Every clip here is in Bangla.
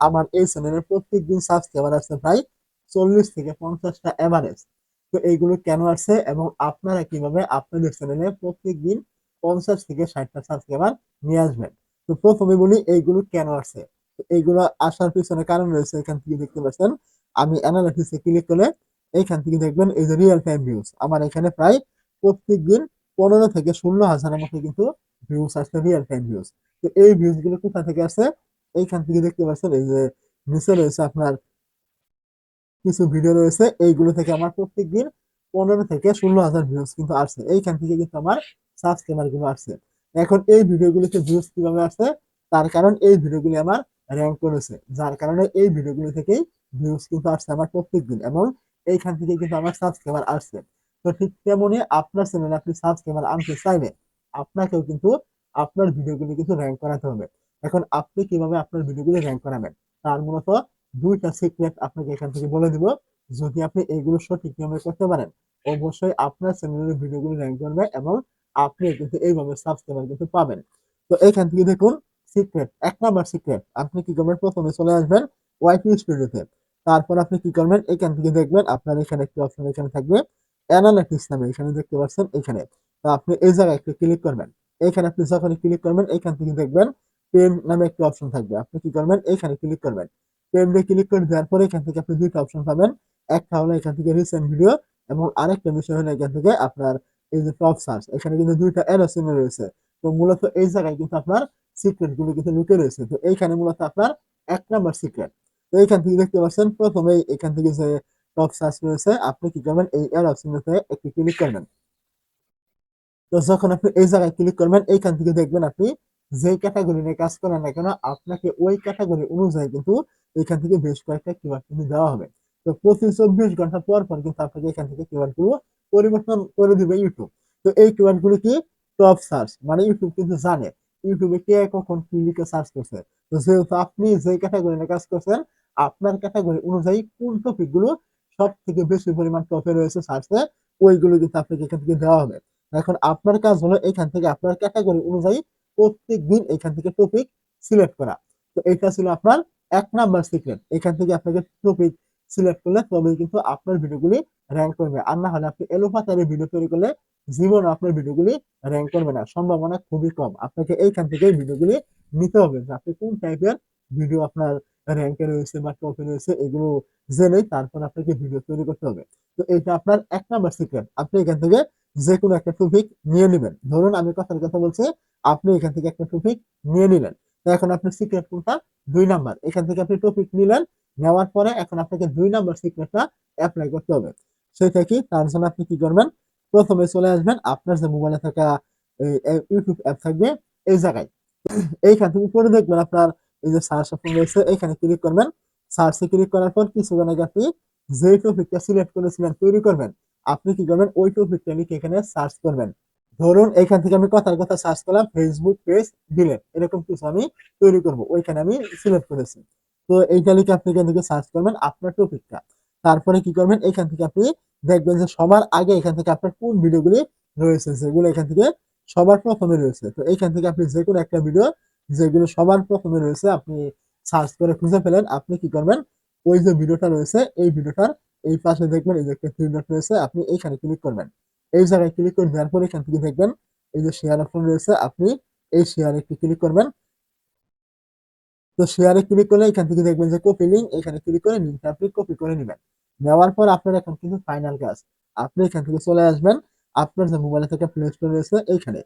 আমার এই চ্যানেলের প্রত্যেকদিন সাবস্ক্রাইবার আসছে প্রায় চল্লিশ থেকে পঞ্চাশটা এভারেজ তো এইগুলো কেন আসছে এবং আপনারা কীভাবে আপনাদের চ্যানেলে প্রত্যেক দিন পঞ্চাশ থেকে ষাটটা সাবস্ক্রাইবার নিয়ে আসবেন? তো প্রথমে বলি, এইগুলো কেন আসছে? এইগুলো আসার পিছনে কারণ রয়েছে, এখান থেকে দেখতে পাচ্ছেন, আমি অ্যানালিটিক্সে ক্লিক করলে এইখান থেকে দেখবেন এই যে রিয়েল টাইম ভিউজ আমার এখানে প্রায় প্রত্যেক দিন পনেরো থেকে ষোলো হাজারের মতো কিন্তু ভিউজ আসছে রিয়েল টাইম ভিউজ তো এই ভিউজগুলো কোথা থেকে আসছে? এইখান থেকে দেখতে পাচ্ছেন, এই যে নিচে রয়েছে আপনার কিছু ভিডিও রয়েছে, এইগুলো থেকে আমার প্রত্যেক দিন পনেরো থেকে ষোলো হাজার ভিউজ কিন্তু আসছে। এইখান থেকে কিন্তু আমার সাবস্ক্রাইবারগুলো আসছে। এখন এই ভিডিওগুলিতে ভিউজ কীভাবে আসছে? তার কারণ এই ভিডিওগুলি আমার র্যাঙ্ক করেছে। যার কারণে এই ভিডিওগুলি থেকেই ভিউজ কিন্তু আসছে আমার প্রত্যেক দিন এবং এইখান থেকে কিন্তু আমার সাবস্ক্রাইবার আসছে। তো ঠিক তেমনি আপনার চ্যানেলে আপনি সাবস্ক্রাইবার আনতে চাইলে আপনাকেও কিন্তু আপনার ভিডিওগুলি কিন্তু র্যাঙ্ক করাতে হবে। এখন আপনি কীভাবে আপনার ভিডিওগুলি র্যাঙ্ক করাবেন তার মূলত দুইটা সিক্রেট আপনাকে এখান থেকে বলে দিব। যদি আপনি এগুলো সঠিক নিয়মে করতে পারেন, অবশ্যই আপনার চ্যানেলের ভিডিওগুলো র্যাঙ্ক করবে এবং আপনি কিন্তু এইভাবে সাবস্ক্রাইবার কিন্তু পাবেন। তো এখান থেকে দেখুন সিক্রেট এক নাম্বার সিক্রেট আপনি কি করবেন? প্রথমে চলে আসবেন ওয়াইপি স্টুডিওতে তারপর আপনি কি করবেন? এখান থেকে দেখবেন আপনার এখানে একটি অপশন এখানে থাকবে অ্যানালিটিক্স নামে, এখানে দেখতে পাচ্ছেন এখানে। তো আপনি এই জায়গায় একটু ক্লিক করবেন। এখানে আপনি যখন ক্লিক করবেন, এখান থেকে দেখবেন পেন নামে একটি অপশন থাকবে। আপনি কি করবেন? এখানে ক্লিক করবেন। পেনে ক্লিক করে দেওয়ার পরে এখান থেকে আপনি দুইটা অপশন পাবেন। একটা হলো এখান থেকে রিসেন্ট ভিডিও এবং আরেকটা বিষয় হলো এখান থেকে আপনার এই যে টপ সার্চ এখানে কিন্তু দুইটা চিহ্ন রয়েছে। তো মূলত এই জায়গায় কিন্তু আপনার সিক্রেটগুলো কিন্তু লুকে রয়েছে। তো এইখানে মূলত আপনার এক নাম্বার সিক্রেট তো এইখান থেকে দেখতে পাচ্ছেন, প্রথমেই এখান থেকে যে টপ সার্চ রয়েছে, আপনি কি করবেন? এই এরো চিহ্নতে একটি ক্লিক করবেন। তো যখন আপনি এই জায়গায় ক্লিক করবেন, এইখান থেকে দেখবেন আপনি যে ক্যাটাগরি নিয়ে কাজ করেন না কেন, আপনাকে ওই ক্যাটাগরি অনুযায়ী কিন্তু এখান থেকে বেশ কয়েকটা কিওয়ার্ড কিন্তু দেওয়া হবে। তো প্রতি চব্বিশ ঘণ্টা পর পর কিন্তু আপনাকে এখান থেকে কিওয়ার্ডগুলো পরিবর্তন করে দিবে ইউটিউব তো এই কিওয়ার্ডগুলো কি? টপ সার্চ মানে ইউটিউব কিন্তু জানে। ইউটিউবে কে কখন কি লিখে সার্চ করছে। তো যেহেতু আপনি যে ক্যাটাগরি নিয়ে কাজ করছেন, আপনার ক্যাটাগরি অনুযায়ী কোন টপিকগুলো সব থেকে বেশি পরিমাণ টপে রয়েছে সার্চে ওইগুলো কিন্তু আপনাকে এখান থেকে দেওয়া হবে। এখন আপনার কাজ হলো এখান থেকে আপনার ক্যাটাগরি অনুযায়ী প্রত্যেক দিন এখান থেকে টপিক সিলেক্ট করা। তো এটা ছিল আপনার এক নাম্বার সিক্রেট এখান থেকে আপনাকে টপিক সিলেক্ট করলে তবেই কিন্তু আপনার ভিডিওগুলি র্যাঙ্ক করবে। আর না হলে আপনি এলোপাতারি ভিডিও তৈরি করলে জীবন আপনার ভিডিওগুলি র্যাঙ্ক করবে না। সম্ভাবনা খুবই কম। আপনাকে এইখান থেকে ভিডিওগুলি নিতে হবে যে আপনি কোন টাইপের ভিডিও আপনার র্যাঙ্কে রয়েছে বা টপে রয়েছে, এগুলো জেনে তারপর আপনাকে ভিডিও তৈরি করতে হবে। তো এটা আপনার এক নাম্বার সিক্রেট আপনি এখান থেকে যে কোনো একটা টপিক নিয়ে নেবেন। ধরুন আমি কথার কথা বলছি, আপনি এখান থেকে একটা টপিক নিয়ে নিলেন। এখন আপনার সিক্রেট কোনটা? দুই নাম্বার। এখান থেকে আপনি টপিক নিলেন, নেওয়ার পরে এখন আপনাকে দুই নাম্বার সিক্রেটটা অ্যাপ্লাই করতে হবে। সেটা কি? তার জন্য আপনি কি করবেন? প্রথমে চলে আসবেন আপনার যে মোবাইলে থাকা ইউটিউব অ্যাপ থাকবে এই জায়গায়। এইখান থেকে উপরে দেখবেন আপনার এই যে সার্চ অপশন রয়েছে এখানে ক্লিক করবেন। সার্চে ক্লিক করার পর কিছুক্ষণ আগে আপনি যে টপিকটা সিলেক্ট করেছিলেন তৈরি করবেন, আপনি কি করবেন? ওই টপিকটা লিখে এখানে সার্চ করবেন। ধরুন, এখান থেকে আমি কথার কথা সার্চ করলাম ফেসবুক পেজ ডিলেট এরকম কিছু আমি তৈরি করব। ওইখানে আমি সিলেক্ট করেছি। তো এইটা লিখে আপনি এখান থেকে সার্চ করবেন আপনার টপিকটা তারপরে কি করবেন? এখান থেকে আপনি দেখবেন যে সবার আগে এখান থেকে আপনার কোন ভিডিওগুলি রয়েছে, যেগুলো এখান থেকে সবার প্রথমে রয়েছে। তো এইখান থেকে আপনি যে কোনো একটা ভিডিও যেগুলো সবার প্রথমে রয়েছে, আপনি সার্চ করে খুঁজে ফেলেন। আপনি কি করবেন? ওই যে ভিডিওটা রয়েছে, এই ভিডিওটার এই পাশে দেখবেন এই যে একটা থ্রি রয়েছে, আপনি এইখানে ক্লিক করবেন। এই জায়গায় ক্লিক করে দেওয়ার পর এখান থেকে দেখবেন এই যে শেয়ার অপশন রয়েছে, আপনি এই শেয়ারে একটু ক্লিক করবেন। তো শেয়ারে ক্লিক করলে এখান থেকে দেখবেন যে কপি লিঙ্ক এখানে ক্লিক করে লিঙ্কটা আপনি কপি করে নেবেন। নেওয়ার পর আপনার এখন কিন্তু ফাইনাল কাজ। আপনি এখান থেকে চলে আসবেন, আপনার যে মোবাইলে থেকে প্লে স্টোর রয়েছে এইখানে।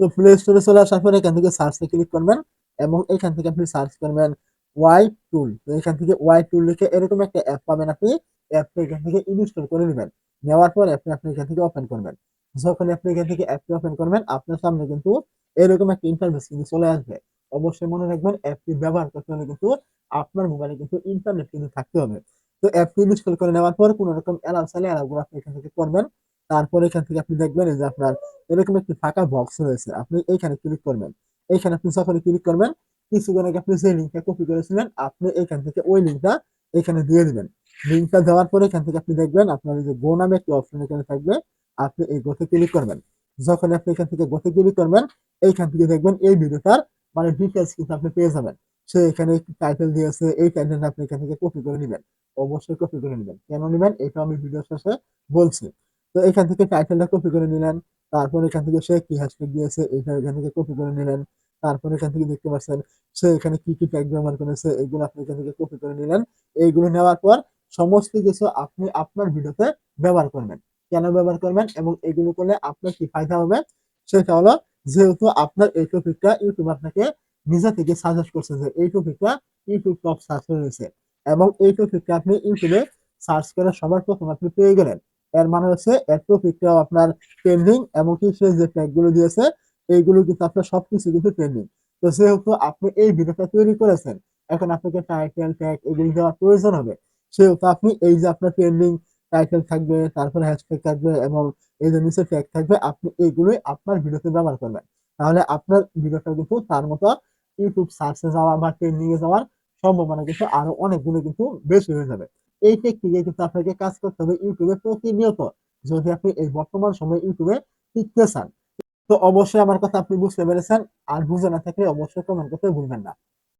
তো প্লে স্টোরে চলে আসার পর এখান থেকে সার্চে ক্লিক করবেন এবং এখান থেকে আপনি সার্চ করবেন। ওয়াই টুল তো এখান থেকে ওয়াই টুল লিখে এরকম একটা অ্যাপ পাবেন আপনি। অ্যাপটা এখান থেকে ইনস্টল করে নেবেন। নেওয়ার পর আপনি আপনি এখান থেকে ওপেন করবেন। যখন আপনি এখান থেকে অ্যাপটি ওপেন করবেন, আপনার সামনে কিন্তু এরকম একটা ইন্টারফেস কিন্তু চলে আসবে। অবশ্যই মনে রাখবেন অ্যাপটি ব্যবহার করতে হলে কিন্তু আপনার মোবাইলে কিন্তু ইন্টারনেট কিন্তু থাকতে হবে। তো অ্যাপটি ইনস্টল করে নেওয়ার পর কোনো রকম অ্যালাউ চাইলে অ্যালাউগুলো আপনি এখান থেকে করবেন। তারপর এখান থেকে আপনি দেখবেন যে আপনার এরকম একটি ফাঁকা বক্স রয়েছে। আপনি এইখানে ক্লিক করবেন। এইখানে আপনি যখন ক্লিক করবেন কিছুক্ষণ আগে আপনি যে লিঙ্কটা কপি করেছিলেন আপনি এখান থেকে ওই লিঙ্কটা এখানে দিয়ে দিবেন। লিঙ্কটা দেওয়ার পরে এখান থেকে আপনি দেখবেন আপনার যে গো নামে একটি অপশন এখানে থাকবে, আপনি এই গোতে ক্লিক করবেন। যখন আপনি এখান থেকে গোতে ক্লিক করবেন, এইখান থেকে দেখবেন এই ভিডিওটার মানে ডিটেলস কিন্তু আপনি পেয়ে যাবেন। সে এখানে টাইটেল দিয়েছে, এই টাইটেলটা আপনি এখান থেকে কপি করে নেবেন। অবশ্যই কপি করে নেবেন। কেন নিবেন? এটা আমি ভিডিও শেষে বলছি। তো এখান থেকে টাইটেলটা কপি করে নিলেন, তারপর এখান থেকে সে কি হ্যাশট্যাগ দিয়েছে এটা এখান থেকে কপি করে নিলেন। তারপর এখান থেকে দেখতে পাচ্ছেন, সে এখানে কি কি ট্যাগ ব্যবহার করেছে, এগুলো আপনি এখান থেকে কপি করে নিলেন। এইগুলো নেওয়ার পর সমস্ত কিছু আপনি আপনার ভিডিওতে ব্যবহার করবেন। কেন ব্যবহার করবেন এবং এগুলো করলে আপনার কি ফায়দা হবে? সেটা হলো যেহেতু আপনার এই টপিকটা ইউটিউব আপনাকে নিজে থেকে সাজেস্ট করছে যে এই টপিকটা ইউটিউব টপ সার্চ রয়েছে এবং এই টপিকটা আপনি ইউটিউবে সার্চ করে সবার প্রথম আপনি পেয়ে গেলেন। এর মানে হচ্ছে, এর টপিকটাও আপনার ট্রেন্ডিং এবং কি সে যে ট্যাগগুলো দিয়েছে এইগুলো কিন্তু আপনার সবকিছু কিন্তু ট্রেন্ডিং তো সেহেতু আপনি এই ভিডিওটা তৈরি করেছেন, এখন আপনাকে টাইটেল ট্যাগ এগুলো দেওয়ার প্রয়োজন হবে। সেহেতু আপনি এই যে আপনার ট্রেন্ডিং টাইটেল থাকবে, তারপরে হ্যাশট্যাগ থাকবে এবং এই যে নিচে ট্যাগ থাকবে, আপনি এইগুলোই আপনার ভিডিওতে ব্যবহার করবেন। তাহলে আপনার ভিডিওটা কিন্তু তার মতো ইউটিউব সার্চে যাওয়া বা ট্রেন্ডিং এ যাওয়ার সম্ভাবনা কিন্তু আরও অনেকগুলো কিন্তু বেশি হয়ে যাবে। এই টেকনিকে কিন্তু আপনাকে কাজ করতে হবে ইউটিউবে প্রতিনিয়ত। যদি আপনি এই বর্তমান সময়ে ইউটিউবে টিকতে চান তো অবশ্যই আমার কথা আপনি বুঝতে পেরেছেন। আর বুঝে না থাকলে অবশ্যই কমেন্ট করতে ভুলবেন না।